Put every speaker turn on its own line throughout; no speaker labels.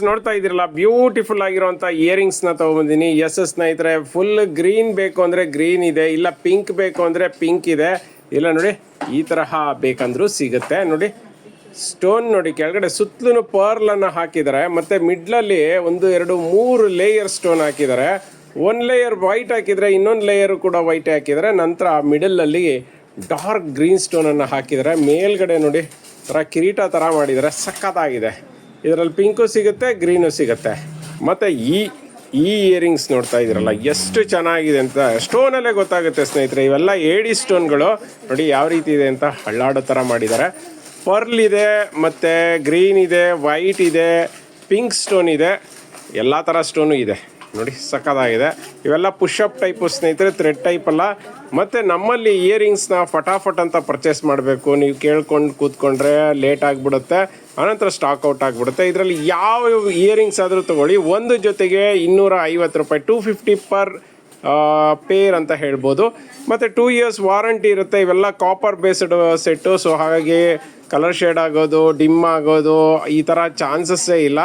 ನೋಡ್ತಾ ಇದ್ದೀರಲ್ಲ ಬ್ಯೂಟಿಫುಲ್ ಆಗಿರುವಂತ ಇಯರಿಂಗ್ಸ್ನ ತಗೊಂಬಂದಿನಿ. ಎಸ್ ಎಸ್ ಸ್ನೇಹಿತರೆ ಫುಲ್ ಗ್ರೀನ್ ಬೇಕು ಅಂದ್ರೆ ಗ್ರೀನ್ ಇದೆ, ಇಲ್ಲ ಪಿಂಕ್ ಬೇಕು ಅಂದ್ರೆ ಪಿಂಕ್ ಇದೆ. ಇಲ್ಲ ನೋಡಿ, ಈ ತರಹ ಬೇಕಂದ್ರೂ ಸಿಗುತ್ತೆ. ನೋಡಿ ಸ್ಟೋನ್ ನೋಡಿ, ಕೆಳಗಡೆ ಸುತ್ತಲೂ ಪರ್ಲ್ ಅನ್ನ ಹಾಕಿದ್ದಾರೆ. ಮತ್ತೆ ಮಿಡ್ಲಲ್ಲಿ ಒಂದು, ಎರಡು, ಮೂರು ಲೇಯರ್ ಸ್ಟೋನ್ ಹಾಕಿದ್ದಾರೆ. ಒನ್ ಲೇಯರ್ ವೈಟ್ ಹಾಕಿದ್ರೆ, ಇನ್ನೊಂದು ಲೇಯರ್ ಕೂಡ ವೈಟ್ ಹಾಕಿದ್ರೆ ನಂತರ ಮಿಡಲಲ್ಲಿ ಡಾರ್ಕ್ ಗ್ರೀನ್ ಸ್ಟೋನ್ ಅನ್ನ ಹಾಕಿದ್ದಾರೆ. ಮೇಲ್ಗಡೆ ನೋಡಿ ತರ ಕಿರೀಟ ತರ ಮಾಡಿದ್ದಾರೆ. ಸಖತ್ತಾಗಿದೆ. ಇದರಲ್ಲಿ ಪಿಂಕು ಸಿಗುತ್ತೆ, ಗ್ರೀನು ಸಿಗುತ್ತೆ. ಮತ್ತು ಈ ಈ ಇಯರಿಂಗ್ಸ್ ನೋಡ್ತಾ ಇದ್ದೀರಲ್ಲ, ಎಷ್ಟು ಚೆನ್ನಾಗಿದೆ ಅಂತ, ಸ್ಟೋನಲ್ಲೇ ಗೊತ್ತಾಗುತ್ತೆ ಸ್ನೇಹಿತರೆ, ಇವೆಲ್ಲ ಏಡಿ ಸ್ಟೋನ್ಗಳು. ನೋಡಿ ಯಾವ ರೀತಿ ಇದೆ ಅಂತ ಹಳ್ಳಾಡೋ ಥರ ಮಾಡಿದ್ದಾರೆ. ಪರ್ಲ್ ಇದೆ, ಮತ್ತು ಗ್ರೀನ್ ಇದೆ, ವೈಟ್ ಇದೆ, ಪಿಂಕ್ ಸ್ಟೋನ್ ಇದೆ, ಎಲ್ಲ ಥರ ಸ್ಟೋನು ಇದೆ. ನೋಡಿ ಸಕ್ಕದಾಗಿದೆ ಇವೆಲ್ಲ ಪುಷಪ್ ಟೈಪು ಸ್ನೇಹಿತರೆ ಥ್ರೆಡ್ ಟೈಪ್ ಅಲ್ಲ. ಮತ್ತು ನಮ್ಮಲ್ಲಿ ಇಯರಿಂಗ್ಸ್ನ ಫಟಾಫಟ್ ಅಂತ ಪರ್ಚೇಸ್ ಮಾಡಬೇಕು. ನೀವು ಕೇಳ್ಕೊಂಡು ಕೂತ್ಕೊಂಡ್ರೆ ಲೇಟ್ ಆಗಿಬಿಡುತ್ತೆ. ಆನಂತರ ಸ್ಟಾಕ್ ಔಟ್ ಆಗಿಬಿಡುತ್ತೆ. ಇದರಲ್ಲಿ ಯಾವ ಇಯರಿಂಗ್ಸ್ ಆದರೂ ತಗೊಳ್ಳಿ. ಒಂದು ಜೊತೆಗೆ ಇನ್ನೂರ ಐವತ್ತು ರೂಪಾಯಿ ಟೂ ಫಿಫ್ಟಿ ಪರ್ ಪೇರ್ ಅಂತ ಹೇಳ್ಬೋದು. ಮತ್ತು ಟೂ ಇಯರ್ಸ್ ವಾರಂಟಿ ಇರುತ್ತೆ. ಇವೆಲ್ಲ ಕಾಪರ್ ಬೇಸ್ಡ್ ಸೆಟ್ಟು ಸೊ ಹಾಗಾಗಿ ಕಲರ್ ಶೇಡ್ ಆಗೋದು ಡಿಮ್ ಆಗೋದು, ಈ ಥರ ಚಾನ್ಸಸ್ಸೇ ಇಲ್ಲ.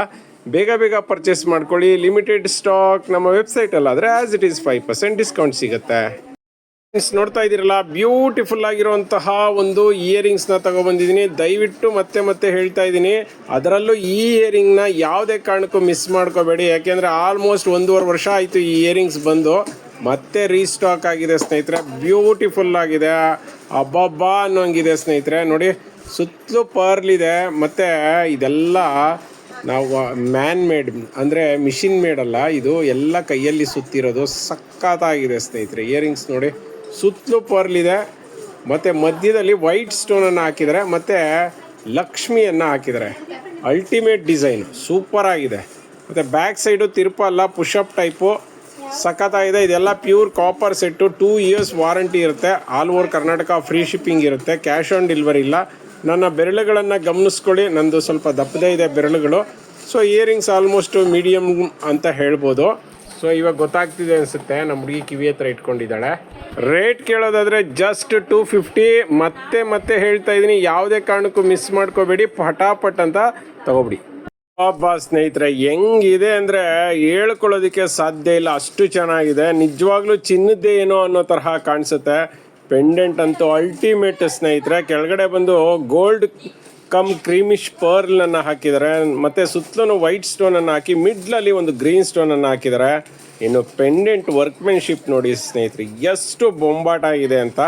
ಬೇಗ ಬೇಗ ಪರ್ಚೇಸ್ ಮಾಡ್ಕೊಳ್ಳಿ. ಲಿಮಿಟೆಡ್ ಸ್ಟಾಕ್ ನಮ್ಮ ವೆಬ್ಸೈಟಲ್ಲಾದರೆ as it is five percent discount ಸಿಗುತ್ತೆ. ನೋಡ್ತಾ ಇದ್ದೀರಲ್ಲ ಬ್ಯೂಟಿಫುಲ್ ಆಗಿರುವಂತಹ ಒಂದು ಇಯರಿಂಗ್ಸ್ನ ತಗೊಬಂದಿದ್ದೀನಿ ದಯವಿಟ್ಟು ಮತ್ತೆ ಮತ್ತೆ ಹೇಳ್ತಾ ಇದ್ದೀನಿ. ಅದರಲ್ಲೂ ಈ ಇಯರಿಂಗ್ನ ಯಾವುದೇ ಕಾರಣಕ್ಕೂ ಮಿಸ್ ಮಾಡ್ಕೋಬೇಡಿ. ಯಾಕೆಂದರೆ ಆಲ್ಮೋಸ್ಟ್ ಒಂದೂವರೆ ವರ್ಷ ಆಯಿತು ಈ ಇಯರಿಂಗ್ಸ್ ಬಂದು. ಮತ್ತೆ ರೀಸ್ಟಾಕ್ ಆಗಿದೆ ಸ್ನೇಹಿತರೆ. ಬ್ಯೂಟಿಫುಲ್ ಆಗಿದೆ. ಅಬ್ಬಬ್ಬಾ ಅನ್ನೋಂಗಿದೆ ಸ್ನೇಹಿತರೆ. ನೋಡಿ, ಸುತ್ತಲೂ ಪರ್ಲ್ ಇದೆ. ಮತ್ತು ಇದೆಲ್ಲ ನಾವು ಮ್ಯಾನ್ ಮೇಡ್ ಅಂದರೆ ಮಿಷಿನ್ ಮೇಡ್ ಅಲ್ಲ, ಇದು ಎಲ್ಲ ಕೈಯಲ್ಲಿ ಸುತ್ತಿರೋದು ಸಖತ್ತಾಗಿದೆ ಸ್ನೇಹಿತರೆ. ಇಯರಿಂಗ್ಸ್ ನೋಡಿ, ಸುತ್ತಲೂ ಪರ್ಲ್ ಇದೆ, ಮತ್ತು ಮಧ್ಯದಲ್ಲಿ ವೈಟ್ ಸ್ಟೋನನ್ನು ಹಾಕಿದರೆ ಮತ್ತು ಲಕ್ಷ್ಮಿಯನ್ನು ಹಾಕಿದ್ದಾರೆ. ಅಲ್ಟಿಮೇಟ್ ಡಿಸೈನ್ ಸೂಪರ್ ಆಗಿದೆ. ಮತ್ತು ಬ್ಯಾಕ್ ಸೈಡು ತಿರುಪ ಅಲ್ಲ ಪುಷಪ್ ಟೈಪು ಸಖತ್ತಾಗಿದೆ. ಇದೆಲ್ಲ pure copper set two years warranty ಇರುತ್ತೆ. All over Karnataka free shipping ಇರುತ್ತೆ. ಕ್ಯಾಶ್ ಆನ್ ಡೆಲಿವರಿ ಇಲ್ಲ. ನನ್ನ ಬೆರಳುಗಳನ್ನು ಗಮನಿಸ್ಕೊಳ್ಳಿ. ನಂದು ಸ್ವಲ್ಪ ದಪ್ಪದೇ ಇದೆ ಬೆರಳುಗಳು. ಸೊ ಇಯರಿಂಗ್ಸ್ ಆಲ್ಮೋಸ್ಟ್ ಮೀಡಿಯಮ್ ಅಂತ ಹೇಳ್ಬೋದು. ಸೊ ಇವಾಗ ಗೊತ್ತಾಗ್ತಿದೆ ಅನಿಸುತ್ತೆ. ನಮ್ಮ ಹುಡುಗಿ ಕಿವಿ ಹತ್ರ ಇಟ್ಕೊಂಡಿದ್ದಾಳೆ. ರೇಟ್ ಕೇಳೋದಾದರೆ ಜಸ್ಟ್ ಟೂ ಫಿಫ್ಟಿ ಮತ್ತೆ ಮತ್ತೆ ಹೇಳ್ತಾ ಇದ್ದೀನಿ. ಯಾವುದೇ ಕಾರಣಕ್ಕೂ ಮಿಸ್ ಮಾಡ್ಕೋಬೇಡಿ. ಪಟಾಪಟ್ ಅಂತ ತಗೋಬಿಡಿ. ಅಬ್ಬಾ, ಸ್ನೇಹಿತರೆ, ಹೆಂಗಿದೆ ಅಂದರೆ ಹೇಳ್ಕೊಳ್ಳೋದಕ್ಕೆ ಸಾಧ್ಯ ಇಲ್ಲ. ಅಷ್ಟು ಚೆನ್ನಾಗಿದೆ. ನಿಜವಾಗ್ಲೂ ಚಿನ್ನದ್ದೇ ಏನೋ ಅನ್ನೋ ತರಹ ಕಾಣಿಸುತ್ತೆ. ಪೆಂಡೆಂಟ್ ಅಂತೂ ಅಲ್ಟಿಮೇಟ್ ಸ್ನೇಹಿತರೆ, ಕೆಳಗಡೆ ಬಂದು ಗೋಲ್ಡ್ ಕಮ್ ಕ್ರೀಮಿಶ್ ಪರ್ಲನ್ನು ಹಾಕಿದ್ದಾರೆ. ಮತ್ತು ಸುತ್ತಲೂ ವೈಟ್ ಸ್ಟೋನನ್ನು ಹಾಕಿ ಮಿಡ್ಲಲ್ಲಿ ಒಂದು ಗ್ರೀನ್ ಸ್ಟೋನನ್ನು ಹಾಕಿದ್ದಾರೆ. ಇನ್ನು ಪೆಂಡೆಂಟ್ ವರ್ಕ್ಮೆನ್ಶಿಪ್ ನೋಡಿ ಸ್ನೇಹಿತರೆ, ಎಷ್ಟು ಬೊಂಬಾಟ ಆಗಿದೆ ಅಂತ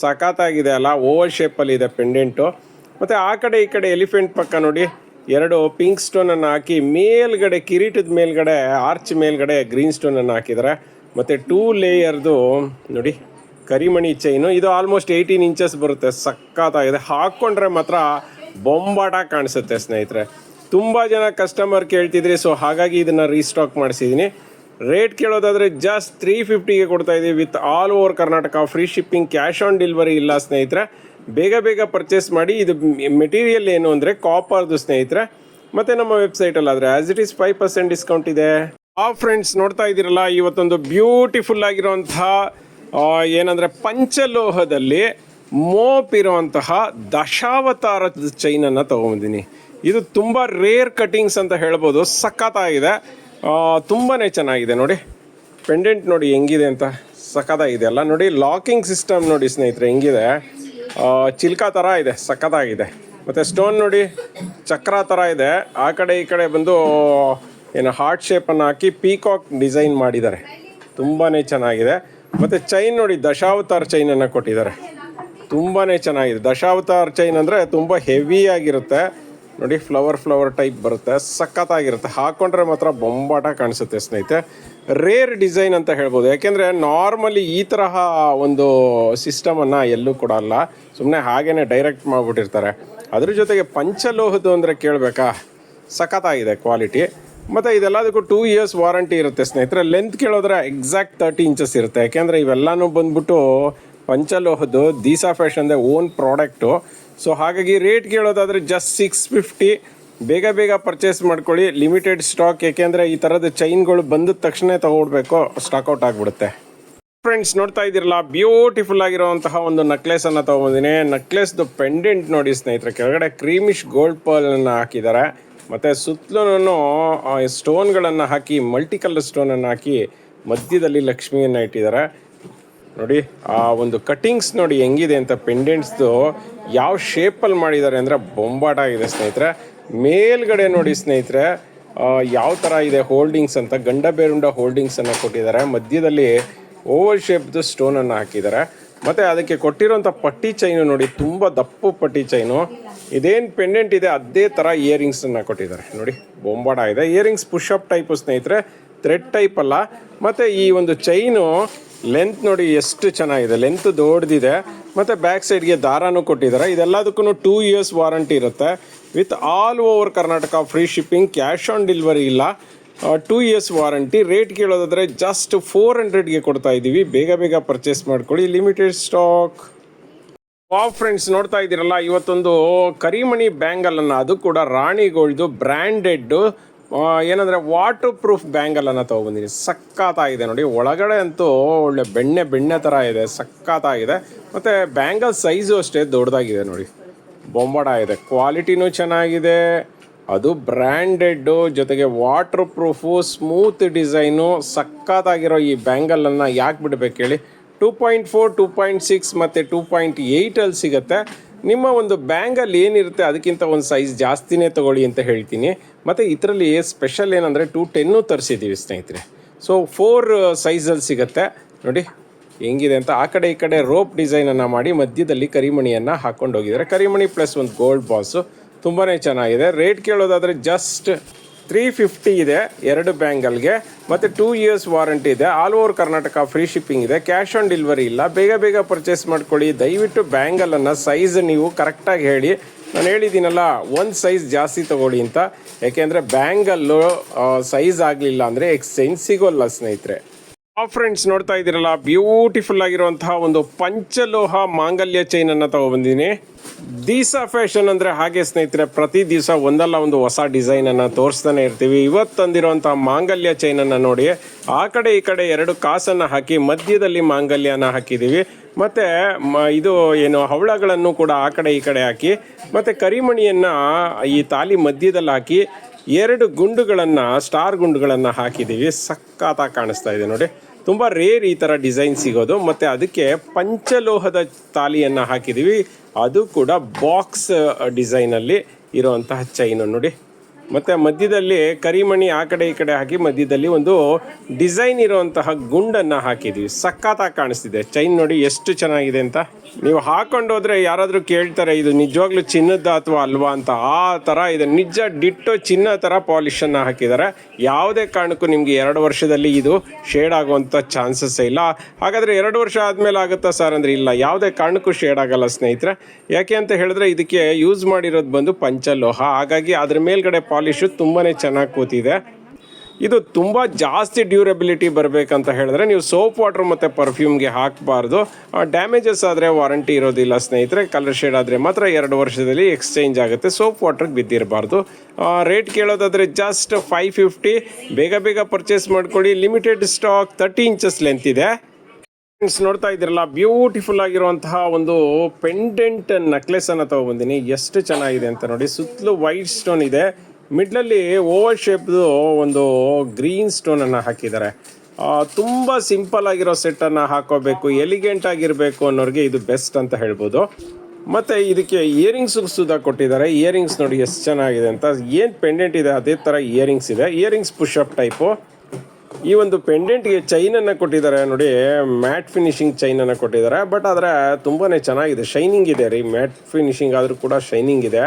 ಸಖತ್ತಾಗಿದೆ ಅಲ್ಲ ಓವರ್ ಶೇಪಲ್ಲಿ ಇದೆ ಪೆಂಡೆಂಟು ಮತ್ತು ಆ ಕಡೆ ಈ ಕಡೆ ಎಲಿಫೆಂಟ್ ಪಕ್ಕ ನೋಡಿ, ಎರಡು ಪಿಂಕ್ ಸ್ಟೋನನ್ನು ಹಾಕಿ ಮೇಲ್ಗಡೆ, ಕಿರೀಟದ ಮೇಲ್ಗಡೆ ಆರ್ಚ್ ಮೇಲ್ಗಡೆ ಗ್ರೀನ್ ಸ್ಟೋನನ್ನು ಹಾಕಿದ್ದಾರೆ. ಮತ್ತು ಟೂ ಲೇಯರ್ದು ನೋಡಿ ಕರಿಮಣಿ ಚೈನು ಇದು ಆಲ್ಮೋಸ್ಟ್ ಏಯ್ಟೀನ್ ಇಂಚಸ್ ಬರುತ್ತೆ. ಸಖತ್ತಾಗಿದೆ. ಹಾಕ್ಕೊಂಡ್ರೆ ಮಾತ್ರ ಬೊಂಬಾಟ ಕಾಣಿಸುತ್ತೆ ಸ್ನೇಹಿತರೆ. ತುಂಬ ಜನ ಕಸ್ಟಮರ್ ಕೇಳ್ತಿದ್ರಿ ಸೊ ಹಾಗಾಗಿ ಇದನ್ನು ರೀಸ್ಟಾಕ್ ಮಾಡಿಸಿದ್ದೀನಿ ರೇಟ್ ಕೇಳೋದಾದರೆ ಜಸ್ಟ್ ತ್ರೀ ಫಿಫ್ಟಿಗೆ ಕೊಡ್ತಾ ಇದ್ದೀವಿ with all over Karnataka free shipping cash on delivery ಇಲ್ಲ ಸ್ನೇಹಿತರೆ. ಬೇಗ ಬೇಗ ಪರ್ಚೇಸ್ ಮಾಡಿ ಇದು ಮೆಟೀರಿಯಲ್ ಏನು ಅಂದರೆ ಕಾಪರ್ದು ಸ್ನೇಹಿತರೆ. ಮತ್ತು ನಮ್ಮ ವೆಬ್ಸೈಟಲ್ಲಾದರೆ as it is five percent discount ಇದೆ. ಆ ಫ್ರೆಂಡ್ಸ್ ನೋಡ್ತಾ ಇದ್ದೀರಲ್ಲ ಇವತ್ತೊಂದು ಬ್ಯೂಟಿಫುಲ್ ಆಗಿರುವಂತಹ ಆ, ಏನಂದ್ರೆ ಪಂಚಲೋಹದಲ್ಲಿ ಮೋಪ್ ಇರುವಂತಹ ದಶಾವತಾರದ ಚೈನನ್ನು ತಗೊಂಡಿದ್ದೀನಿ ಇದು ತುಂಬ ರೇರ್ ಕಟಿಂಗ್ಸ್ ಅಂತ ಹೇಳ್ಬೋದು. ಸಖತ್ತಾಗಿದೆ. ತುಂಬಾ ಚೆನ್ನಾಗಿದೆ ನೋಡಿ. ಪೆಂಡೆಂಟ್ ನೋಡಿ ಹೆಂಗಿದೆ ಅಂತ. ಸಖತ್ತಾಗಿದೆ ಅಲ್ಲ. ನೋಡಿ ಲಾಕಿಂಗ್ ಸಿಸ್ಟಮ್ ನೋಡಿ ಸ್ನೇಹಿತರೆ, ಹೆಂಗಿದೆ? ಚಿಲ್ಕ ಥರ ಇದೆ. ಸಖತ್ತಾಗಿದೆ. ಮತ್ತು ಸ್ಟೋನ್ ನೋಡಿ, ಚಕ್ರ ಥರ ಇದೆ. ಆ ಕಡೆ ಈ ಕಡೆ ಬಂದು, ಏನು ಹಾರ್ಟ್ ಶೇಪನ್ನು ಹಾಕಿ ಪೀಕಾಕ್ ಡಿಸೈನ್ ಮಾಡಿದ್ದಾರೆ. ತುಂಬಾ ಚೆನ್ನಾಗಿದೆ. ಮತ್ತು ಚೈನ್ ನೋಡಿ, ದಶಾವತಾರ್ ಚೈನನ್ನು ಕೊಟ್ಟಿದ್ದಾರೆ. ತುಂಬಾ ಚೆನ್ನಾಗಿದೆ. ದಶಾವತಾರ್ ಚೈನ್ ಅಂದರೆ ತುಂಬ ಹೆವಿ ಆಗಿರುತ್ತೆ. ನೋಡಿ ಫ್ಲವರ್ ಫ್ಲವರ್ ಟೈಪ್ ಬರುತ್ತೆ. ಸಖತ್ತಾಗಿರುತ್ತೆ. ಹಾಕೊಂಡ್ರೆ ಮಾತ್ರ ಬೊಂಬಾಟ ಕಾಣಿಸುತ್ತೆ ಸ್ನೇಹಿತೆ ರೇರ್ ಡಿಸೈನ್ ಅಂತ ಹೇಳ್ಬೋದು. ಯಾಕೆಂದರೆ ನಾರ್ಮಲಿ ಈ ತರಹ ಒಂದು ಸಿಸ್ಟಮನ್ನು ಎಲ್ಲೂ ಕೊಡಲ್ಲ ಸುಮ್ಮನೆ ಹಾಗೇ ಡೈರೆಕ್ಟ್ ಮಾಡಿಬಿಟ್ಟಿರ್ತಾರೆ. ಅದ್ರ ಜೊತೆಗೆ ಪಂಚಲೋಹದ್ದು ಅಂದರೆ ಕೇಳಬೇಕಾ? ಸಖತ್ತಾಗಿದೆ ಕ್ವಾಲಿಟಿ ಮತ್ತು ಇದೆಲ್ಲದಕ್ಕೂ ಟೂ ಇಯರ್ಸ್ ವಾರಂಟಿ ಇರುತ್ತೆ ಸ್ನೇಹಿತರೆ. ಲೆಂತ್ ಕೇಳೋದ್ರೆ ಎಕ್ಸಾಕ್ಟ್ ತರ್ಟಿ ಇಂಚಸ್ ಇರುತ್ತೆ. ಯಾಕೆಂದರೆ ಇವೆಲ್ಲನೂ ಬಂದ್ಬಿಟ್ಟು ಪಂಚಲೋಹದ್ದು ದೀಸಾ ಫ್ಯಾಷನ್ದೆ ಓನ್ ಪ್ರಾಡಕ್ಟು ಸೊ ಹಾಗಾಗಿ ರೇಟ್ ಕೇಳೋದಾದರೆ ಜಸ್ಟ್ ಸಿಕ್ಸ್ ಫಿಫ್ಟಿ ಬೇಗ ಬೇಗ ಪರ್ಚೇಸ್ ಮಾಡ್ಕೊಳ್ಳಿ. ಲಿಮಿಟೆಡ್ ಸ್ಟಾಕ್ ಏಕೆಂದರೆ ಈ ಥರದ ಚೈನ್ಗಳು ಬಂದ ತಕ್ಷಣ ತೊಗೊಡ್ಬೇಕು ಸ್ಟಾಕ್ಔಟ್ ಆಗಿಬಿಡುತ್ತೆ. ಫ್ರೆಂಡ್ಸ್ ನೋಡ್ತಾ ಇದ್ದೀರಲ್ಲ? ಬ್ಯೂಟಿಫುಲ್ ಆಗಿರುವಂತಹ ಒಂದು ನೆಕ್ಲೆಸ್ ಅನ್ನ ನೆಕ್ಲೆಸ್ದು ಪೆಂಡೆಂಟ್ ನೋಡಿ ಸ್ನೇಹಿತರೆ. ಕೆಳಗಡೆ ಕ್ರೀಮಿಶ್ ಗೋಲ್ಡ್ ಪರ್ಲ್ ಅನ್ನ ಹಾಕಿದ್ದಾರೆ. ಮತ್ತು ಸುತ್ತಲೂ ಸ್ಟೋನ್ಗಳನ್ನು ಹಾಕಿ ಮಲ್ಟಿ ಕಲರ್ ಸ್ಟೋನನ್ನು ಹಾಕಿ ಮಧ್ಯದಲ್ಲಿ ಲಕ್ಷ್ಮಿಯನ್ನು ಇಟ್ಟಿದ್ದಾರೆ ನೋಡಿ, ಆ ಒಂದು ಕಟಿಂಗ್ಸ್ ನೋಡಿ ಹೆಂಗಿದೆ ಅಂತ ಪೆಂಡೆಂಟ್ಸ್ದು ಯಾವ ಶೇಪಲ್ಲಿ ಮಾಡಿದ್ದಾರೆ ಅಂದರೆ ಬೊಂಬಾಟ ಇದೆ ಸ್ನೇಹಿತರೆ. ಮೇಲ್ಗಡೆ ನೋಡಿ ಸ್ನೇಹಿತರೆ ಯಾವ ಥರ ಇದೆ ಹೋಲ್ಡಿಂಗ್ಸ್ ಅಂತ, ಗಂಡ ಬೇರುಂಡ ಹೋಲ್ಡಿಂಗ್ಸನ್ನು ಕೊಟ್ಟಿದ್ದಾರೆ. ಮಧ್ಯದಲ್ಲಿ ಓವಲ್ ಶೇಪ್ದು ಸ್ಟೋನನ್ನು ಹಾಕಿದ್ದಾರೆ. ಮತ್ತು ಅದಕ್ಕೆ ಕೊಟ್ಟಿರೋಂಥ ಪಟ್ಟಿ ಚೈನು ನೋಡಿ, ತುಂಬ ದಪ್ಪು ಪಟ್ಟಿ ಚೈನು ಇದೇನು ಪೆಂಡೆಂಟ್ ಇದೆ, ಅದೇ ಥರ ಇಯರಿಂಗ್ಸನ್ನು ಕೊಟ್ಟಿದ್ದಾರೆ. ನೋಡಿ ಬೊಂಬಾಡ ಇದೆ. ಇಯರಿಂಗ್ಸ್ ಪುಷಪ್ ಟೈಪು ಸ್ನೇಹಿತರೆ ಥ್ರೆಡ್ ಟೈಪ್ ಅಲ್ಲ. ಮತ್ತು ಈ ಒಂದು ಚೈನು ಲೆಂತ್ ನೋಡಿ ಎಷ್ಟು ಚೆನ್ನಾಗಿದೆ. ಲೆಂತ್ ದೊಡ್ಡದಿದೆ ಮತ್ತು ಬ್ಯಾಕ್ ಸೈಡ್ಗೆ ದಾರಾನು ಕೊಟ್ಟಿದ್ದಾರೆ. ಇದೆಲ್ಲದಕ್ಕೂ ಟೂ ಇಯರ್ಸ್ ವಾರಂಟಿ ಇರುತ್ತೆ. With all over Karnataka free shipping cash on delivery ಇಲ್ಲ. ಟೂ ಇಯರ್ಸ್ ವಾರಂಟಿ ರೇಟ್ ಕೇಳೋದಾದರೆ ಜಸ್ಟ್ ಫೋರ್ ಹಂಡ್ರೆಡ್ಗೆ ಕೊಡ್ತಾ ಇದ್ದೀವಿ ಬೇಗ ಬೇಗ ಪರ್ಚೇಸ್ ಮಾಡ್ಕೊಳ್ಳಿ. ಲಿಮಿಟೆಡ್ ಸ್ಟಾಕ್ ವಾ ಫ್ರೆಂಡ್ಸ್ ನೋಡ್ತಾ ಇದ್ದೀರಲ್ಲ, ಇವತ್ತೊಂದು ಕರಿಮಣಿ ಬ್ಯಾಂಗಲ್ ಅನ್ನ, ಅದು ಕೂಡ ರಾಣಿಗೋಲ್ದು ಬ್ರ್ಯಾಂಡೆಡ್ ಏನಂದ್ರೆ ವಾಟರ್ ಪ್ರೂಫ್ ಬ್ಯಾಂಗಲ್ ಅನ್ನ ತಗೊಬಂದಿನಿ ಸಕ್ಕತ್ತಾಗಿದೆ ನೋಡಿ. ಒಳಗಡೆ ಅಂತೂ ಒಳ್ಳೆ ಬೆಣ್ಣೆ ಬೆಣ್ಣೆ ಥರ ಇದೆ. ಸಕ್ಕತ್ತಾಗಿದೆ ಮತ್ತೆ ಬ್ಯಾಂಗಲ್ ಸೈಜು ಅಷ್ಟೇ ದೊಡ್ಡದಾಗಿದೆ ನೋಡಿ. ಬೊಂಬಡ ಇದೆ. ಕ್ವಾಲಿಟಿನೂ ಚೆನ್ನಾಗಿದೆ. ಅದು ಬ್ರ್ಯಾಂಡೆಡ್ಡು, ಜೊತೆಗೆ ವಾಟ್ರ್ ಪ್ರೂಫು ಸ್ಮೂತ್ ಡಿಸೈನು ಸಕ್ಕತ್ತಾಗಿರೋ ಈ ಬ್ಯಾಂಗಲನ್ನು ಯಾಕೆ ಬಿಡಬೇಕು ಹೇಳಿ? Two point four, two point six ಮತ್ತು ಟೂ ಪಾಯಿಂಟ್ ಏಯ್ಟಲ್ಲಿ ಸಿಗುತ್ತೆ. ನಿಮ್ಮ ಒಂದು ಬ್ಯಾಂಗಲ್ಲಿ ಏನಿರುತ್ತೆ ಅದಕ್ಕಿಂತ ಒಂದು ಸೈಜ್ ಜಾಸ್ತಿನೇ ತಗೊಳ್ಳಿ ಅಂತ ಹೇಳ್ತೀನಿ. ಮತ್ತು ಇದರಲ್ಲಿ ಸ್ಪೆಷಲ್ ಏನಂದರೆ ಟೂ ಟೆನ್ನು ತರಿಸಿದ್ದೀವಿ ಸ್ನೇಹಿತರೆ. ಸೊ, ಫೋರ್ ಸೈಜಲ್ಲಿ ಸಿಗುತ್ತೆ. ನೋಡಿ, ಹೆಂಗಿದೆ ಅಂತ. ಆ ಕಡೆ ಈ ಕಡೆ ರೋಪ್ ಡಿಸೈನನ್ನು ಮಾಡಿ ಮಧ್ಯದಲ್ಲಿ ಕರಿಮಣಿಯನ್ನು ಹಾಕ್ಕೊಂಡು ಹೋಗಿದ್ದಾರೆ ಕರಿಮಣಿ ಪ್ಲಸ್ ಒಂದು ಗೋಲ್ಡ್ ಬಾಸು ತುಂಬಾ ಚೆನ್ನಾಗಿದೆ. ರೇಟ್ ಕೇಳೋದಾದರೆ ಜಸ್ಟ್ ತ್ರೀ ಫಿಫ್ಟಿ ಇದೆ ಎರಡು ಬ್ಯಾಂಗಲ್ಗೆ ಮತ್ತು ಟೂ ಇಯರ್ಸ್ ವಾರಂಟಿ ಇದೆ. All over Karnataka free shipping ಇದೆ. ಕ್ಯಾಶ್ ಆನ್ ಡೆಲಿವರಿ ಇಲ್ಲ. ಬೇಗ ಬೇಗ ಪರ್ಚೇಸ್ ಮಾಡ್ಕೊಳ್ಳಿ. ದಯವಿಟ್ಟು ಬ್ಯಾಂಗಲನ್ನು ಸೈಜ್ ನೀವು ಕರೆಕ್ಟಾಗಿ ಹೇಳಿ. ನಾನು ಹೇಳಿದ್ದೀನಲ್ಲ, ಒಂದು ಸೈಜ್ ಜಾಸ್ತಿ ತಗೊಳ್ಳಿ ಅಂತ. ಯಾಕೆಂದರೆ ಬ್ಯಾಂಗಲ್ಲು ಸೈಜ್ ಆಗಲಿಲ್ಲ ಅಂದರೆ ಎಕ್ಸ್ಚೇಂಜ್ ಸಿಗೋಲ್ಲ ಸ್ನೇಹಿತರೆ. ಫ್ರೆಂಡ್ಸ್ ನೋಡ್ತಾ ಇದ್ದೀರಲ್ಲ ಬ್ಯೂಟಿಫುಲ್ ಆಗಿರುವಂತಹ ಒಂದು ಪಂಚಲೋಹ ಮಾಂಗಲ್ಯ ಚೈನ್ ಅನ್ನ ತಗೊಬಂದಿನಿ. ದೀಸಾ ಫ್ಯಾಷನ್ ಅಂದ್ರೆ ಹಾಗೆ ಸ್ನೇಹಿತರೆ, ಪ್ರತಿ ದಿವಸ ಒಂದಲ್ಲ ಒಂದು ಹೊಸ ಡಿಸೈನ್ ಅನ್ನ ತೋರಿಸ್ತಾನೆ ಇರ್ತೀವಿ. ಇವತ್ತು ತಂದಿರುವಂತಹ ಮಾಂಗಲ್ಯ ಚೈನ್ ಅನ್ನ ನೋಡಿ, ಆ ಕಡೆ ಈ ಕಡೆ ಎರಡು ಕಾಸನ್ನ ಹಾಕಿ ಮಧ್ಯದಲ್ಲಿ ಮಾಂಗಲ್ಯನ ಹಾಕಿದೀವಿ. ಮತ್ತೆ ಇದು ಏನು, ಹವಳಗಳನ್ನು ಕೂಡ ಆ ಕಡೆ ಈ ಕಡೆ ಹಾಕಿ, ಮತ್ತೆ ಕರಿಮಣಿಯನ್ನ ಈ ತಾಲಿ ಮಧ್ಯದಲ್ಲಿ ಹಾಕಿ ಎರಡು ಗುಂಡುಗಳನ್ನು ಸ್ಟಾರ್ ಗುಂಡುಗಳನ್ನು ಹಾಕಿದ್ದೀವಿ ಸಕ್ಕತ್ತಾಗಿ ಕಾಣಿಸ್ತಾ ಇದೆ ನೋಡಿ. ತುಂಬ ರೇರ್ ಈ ಥರ ಡಿಸೈನ್ ಸಿಗೋದು. ಮತ್ತು ಅದಕ್ಕೆ ಪಂಚಲೋಹದ ತಾಲಿಯನ್ನು ಹಾಕಿದ್ದೀವಿ ಅದು ಕೂಡ ಬಾಕ್ಸ್ ಡಿಸೈನಲ್ಲಿ ಇರುವಂತಹ ಚೈನು ನೋಡಿ. ಮತ್ತು ಮಧ್ಯದಲ್ಲಿ ಕರಿಮಣಿ ಆ ಕಡೆ ಈ ಕಡೆ ಹಾಕಿ ಮಧ್ಯದಲ್ಲಿ ಒಂದು ಡಿಸೈನ್ ಇರುವಂತಹ ಗುಂಡನ್ನು ಹಾಕಿದ್ದೀವಿ ಸಖತ್ತಾಗಿ ಕಾಣಿಸ್ತಿದೆ. ಚೈನ್ ನೋಡಿ ಎಷ್ಟು ಚೆನ್ನಾಗಿದೆ ಅಂತ. ನೀವು ಹಾಕೊಂಡು ಹೋದರೆ ಯಾರಾದರೂ ಕೇಳ್ತಾರೆ, ಇದು ನಿಜವಾಗ್ಲೂ ಚಿನ್ನದ ಅಥವಾ ಅಲ್ವಾ ಅಂತ. ಆ ಥರ ಇದೆ. ನಿಜ ಡಿಟ್ಟು ಚಿನ್ನ ಥರ ಪಾಲಿಷನ್ನು ಹಾಕಿದ್ದಾರೆ. ಯಾವುದೇ ಕಾರಣಕ್ಕೂ ನಿಮಗೆ ಎರಡು ವರ್ಷದಲ್ಲಿ ಇದು ಶೇಡ್ ಆಗುವಂಥ ಚಾನ್ಸಸ್ ಇಲ್ಲ. ಹಾಗಾದರೆ ಎರಡು ವರ್ಷ ಆದಮೇಲೆ ಆಗುತ್ತಾ ಸರ್ ಅಂದರೆ ಇಲ್ಲ. ಯಾವುದೇ ಕಾರಣಕ್ಕೂ ಶೇಡ್ ಆಗಲ್ಲ ಸ್ನೇಹಿತರೆ. ಯಾಕೆ ಅಂತ ಹೇಳಿದ್ರೆ ಇದಕ್ಕೆ ಯೂಸ್ ಮಾಡಿರೋದು ಬಂದು ಪಂಚಲೋಹ. ಹಾಗಾಗಿ ಅದ್ರ ಮೇಲ್ಗಡೆ ಪಾಲಿಶು ತುಂಬಾ ಚೆನ್ನಾಗಿ ಕೂತಿದೆ. ಇದು ತುಂಬ ಜಾಸ್ತಿ ಡ್ಯೂರಬಿಲಿಟಿ ಬರಬೇಕಂತ ಹೇಳಿದ್ರೆ ನೀವು ಸೋಪ್ ವಾಟರ್ ಮತ್ತು ಪರ್ಫ್ಯೂಮ್ಗೆ ಹಾಕಬಾರ್ದು. ಡ್ಯಾಮೇಜಸ್ ಆದರೆ ವಾರಂಟಿ ಇರೋದಿಲ್ಲ ಸ್ನೇಹಿತರೆ. ಕಲರ್ ಶೇಡ್ ಆದರೆ ಮಾತ್ರ ಎರಡು ವರ್ಷದಲ್ಲಿ ಎಕ್ಸ್ಚೇಂಜ್ ಆಗುತ್ತೆ. ಸೋಪ್ ವಾಟ್ರಿಗೆ ಬಿದ್ದಿರಬಾರ್ದು. ರೇಟ್ ಕೇಳೋದಾದರೆ ಜಸ್ಟ್ ಫೈವ್ ಫಿಫ್ಟಿ ಬೇಗ ಬೇಗ ಪರ್ಚೇಸ್ ಮಾಡ್ಕೊಳ್ಳಿ. Limited stock thirty inches length ಇದೆ. ಫ್ರೆಂಡ್ಸ್ ನೋಡ್ತಾ ಇದ್ದೀರಲ್ಲ ಬ್ಯೂಟಿಫುಲ್ ಆಗಿರುವಂತಹ ಒಂದು ಪೆಂಡೆಂಟ್ ನೆಕ್ಲೆಸ್ ಅನ್ನ ತಗೊಬಂದಿನಿ ಎಷ್ಟು ಚೆನ್ನಾಗಿದೆ ಅಂತ ನೋಡಿ. ಸುತ್ತಲೂ ವೈಟ್ ಸ್ಟೋನ್ ಇದೆ. ಮಿಡ್ಲಲ್ಲಿ ಓವಲ್ ಶೇಪ್ದು ಒಂದು ಗ್ರೀನ್ ಸ್ಟೋನನ್ನು ಹಾಕಿದ್ದಾರೆ. ತುಂಬ ಸಿಂಪಲ್ ಆಗಿರೋ ಸೆಟ್ಟನ್ನು ಹಾಕೋಬೇಕು, ಎಲಿಗೆಂಟ್ ಆಗಿರಬೇಕು ಅನ್ನೋರಿಗೆ ಇದು ಬೆಸ್ಟ್ ಅಂತ ಹೇಳ್ಬೋದು. ಮತ್ತು ಇದಕ್ಕೆ ಇಯರಿಂಗ್ಸ್ ಸುಧಾ ಕೊಟ್ಟಿದ್ದಾರೆ. ಇಯರಿಂಗ್ಸ್ ನೋಡಿ ಎಷ್ಟು ಚೆನ್ನಾಗಿದೆ ಅಂತ. ಏನು ಪೆಂಡೆಂಟ್ ಇದೆ, ಅದೇ ಥರ ಇಯರಿಂಗ್ಸ್ ಇದೆ. ಇಯರಿಂಗ್ಸ್ ಪುಷಪ್ ಟೈಪು ಈ ಒಂದು ಪೆಂಡೆಂಟ್ಗೆ ಚೈನನ್ನು ಕೊಟ್ಟಿದ್ದಾರೆ ನೋಡಿ. ಮ್ಯಾಟ್ ಫಿನಿಶಿಂಗ್ ಚೈನನ್ನು ಕೊಟ್ಟಿದ್ದಾರೆ. ಬಟ್ ಆದರೆ ತುಂಬಾ ಚೆನ್ನಾಗಿದೆ. ಶೈನಿಂಗ್ ಇದೆ ರೀ. ಮ್ಯಾಟ್ ಫಿನಿಶಿಂಗ್ ಆದರೂ ಕೂಡ ಶೈನಿಂಗ್ ಇದೆ.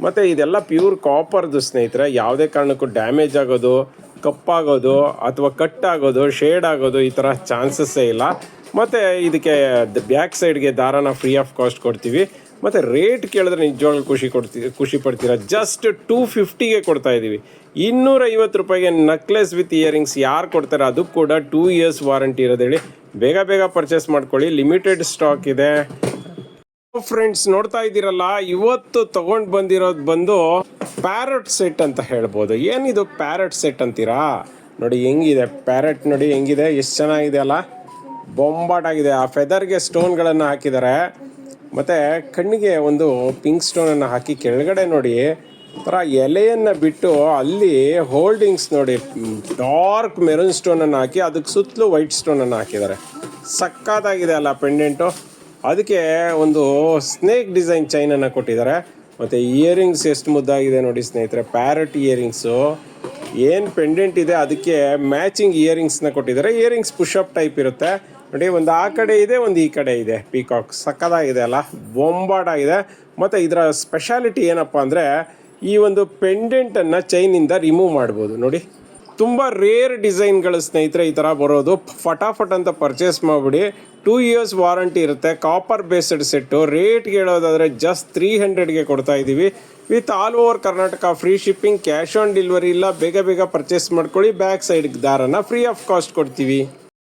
ಮತ್ತು ಇದೆಲ್ಲ ಪ್ಯೂರ್ ಕಾಪರ್ದು ಸ್ನೇಹಿತರೆ, ಯಾವುದೇ ಕಾರಣಕ್ಕೂ ಡ್ಯಾಮೇಜ್ ಆಗೋದು, ಕಪ್ಪಾಗೋದು ಅಥವಾ ಕಟ್ ಆಗೋದು ಶೇಡ್ ಆಗೋದು ಈ ಥರ ಚಾನ್ಸಸ್ಸೇ ಇಲ್ಲ. ಮತ್ತು ಇದಕ್ಕೆ ಬ್ಯಾಕ್ ಸೈಡ್ಗೆ ದಾರನ ಫ್ರೀ ಆಫ್ ಕಾಸ್ಟ್ ಕೊಡ್ತೀವಿ. ಮತ್ತು ರೇಟ್ ಕೇಳಿದ್ರೆ ನಿಜವಾಗ್ಲೂ ಖುಷಿ ಕೊಡ್ತೀವಿ ಖುಷಿ ಪಡ್ತೀರಾ? ಜಸ್ಟ್ ಟೂ ಫಿಫ್ಟಿಗೆ ಕೊಡ್ತಾ ಇದ್ದೀವಿ. ಇನ್ನೂರೈವತ್ತು ರೂಪಾಯಿಗೆ ನಕ್ಲೆಸ್ ವಿತ್ ಇಯರಿಂಗ್ಸ್ ಯಾರು ಕೊಡ್ತಾರೆ? ಅದು ಕೂಡ ಟೂ ಇಯರ್ಸ್ ವಾರಂಟಿ ಇರೋದು ಹೇಳಿ. ಬೇಗ ಬೇಗ ಪರ್ಚೇಸ್ ಮಾಡ್ಕೊಳ್ಳಿ. ಲಿಮಿಟೆಡ್ ಸ್ಟಾಕ್ ಇದೆ. ಫ್ರೆಂಡ್ಸ್ ನೋಡ್ತಾ ಇದ್ದೀರಲ್ಲ, ಇವತ್ತು ತಗೊಂಡ್ ಬಂದಿರೋದು ಬಂದು ಪ್ಯಾರಟ್ ಸೆಟ್ ಅಂತ ಹೇಳ್ಬೋದು. ಏನಿದು ಪ್ಯಾರಟ್ ಸೆಟ್ ಅಂತೀರಾ? ನೋಡಿ ಹೆಂಗಿದೆ ಪ್ಯಾರಟ್ ನೋಡಿ ಹೆಂಗಿದೆ, ಎಷ್ಟು ಚೆನ್ನಾಗಿದೆ ಅಲ್ಲ. ಬೊಂಬಾಟಾಗಿದೆ, ಆ ಫೆದರ್ಗೆ ಸ್ಟೋನ್ಗಳನ್ನು ಹಾಕಿದ್ದಾರೆ. ಮತ್ತು ಕಣ್ಣಿಗೆ ಒಂದು ಪಿಂಕ್ ಸ್ಟೋನನ್ನು ಹಾಕಿ ಕೆಳಗಡೆ ನೋಡಿ ಥರ ಎಲೆಯನ್ನು ಬಿಟ್ಟು ಅಲ್ಲಿ ಹೋಲ್ಡಿಂಗ್ಸ್ ನೋಡಿ ಡಾರ್ಕ್ ಮೆರೂನ್ ಸ್ಟೋನನ್ನು ಹಾಕಿ, ಅದಕ್ಕೆ ಸುತ್ತಲೂ ವೈಟ್ ಸ್ಟೋನನ್ನು ಹಾಕಿದ್ದಾರೆ. ಸಕ್ಕತ್ತಾಗಿದೆ ಅಲ್ಲ ಪೆಂಡೆಂಟು ಅದಕ್ಕೆ ಒಂದು ಸ್ನೇಕ್ ಡಿಸೈನ್ ಚೈನನ್ನು ಕೊಟ್ಟಿದ್ದಾರೆ. ಮತ್ತು ಇಯರಿಂಗ್ಸ್ ಎಷ್ಟು ಮುದ್ದಾಗಿದೆ ನೋಡಿ ಸ್ನೇಹಿತರೆ ಪ್ಯಾರಟ್ ಇಯರಿಂಗ್ಸು ಏನು ಪೆಂಡೆಂಟ್ ಇದೆ, ಅದಕ್ಕೆ ಮ್ಯಾಚಿಂಗ್ ಇಯರಿಂಗ್ಸ್ನ ಕೊಟ್ಟಿದ್ದಾರೆ. ಇಯರಿಂಗ್ಸ್ ಪುಷಪ್ ಟೈಪ್ ಇರುತ್ತೆ. ನೋಡಿ, ಒಂದು ಆ ಕಡೆ ಇದೆ, ಒಂದು ಈ ಕಡೆ ಇದೆ. ಪೀಕಾಕ್ ಸಕ್ಕದಾಗಿದೆ ಅಲ್ಲ ಬೊಂಬಾಟಾಗಿದೆ ಮತ್ತು ಇದರ ಸ್ಪೆಷಾಲಿಟಿ ಏನಪ್ಪ ಅಂದರೆ, ಈ ಒಂದು ಪೆಂಡೆಂಟನ್ನು ಚೈನಿಂದ ರಿಮೂವ್ ಮಾಡ್ಬೋದು. ನೋಡಿ. ತುಂಬ ರೇರ್ ಡಿಸೈನ್ಗಳು ಸ್ನೇಹಿತರೆ ಈ ಥರ ಬರೋದು. ಫಟಾಫಟ್ ಅಂತ ಪರ್ಚೇಸ್ ಮಾಡಿಬಿಡಿ. ಟೂ ಇಯರ್ಸ್ ವಾರಂಟಿ ಇರುತ್ತೆ. ಕಾಪರ್ ಬೇಸ್ಡ್ ಸೆಟ್ಟು ರೇಟ್ಗೆ ಹೇಳೋದಾದರೆ ಜಸ್ಟ್ ತ್ರೀ ಹಂಡ್ರೆಡ್ಗೆ ಕೊಡ್ತಾ ಇದ್ದೀವಿ with all over Karnataka free shipping cash on delivery ಇಲ್ಲ. ಬೇಗ ಬೇಗ ಪರ್ಚೇಸ್ ಮಾಡ್ಕೊಳ್ಳಿ. ಬ್ಯಾಕ್ ಸೈಡ್ ದಾರನ ಫ್ರೀ ಆಫ್ ಕಾಸ್ಟ್ ಕೊಡ್ತೀವಿ.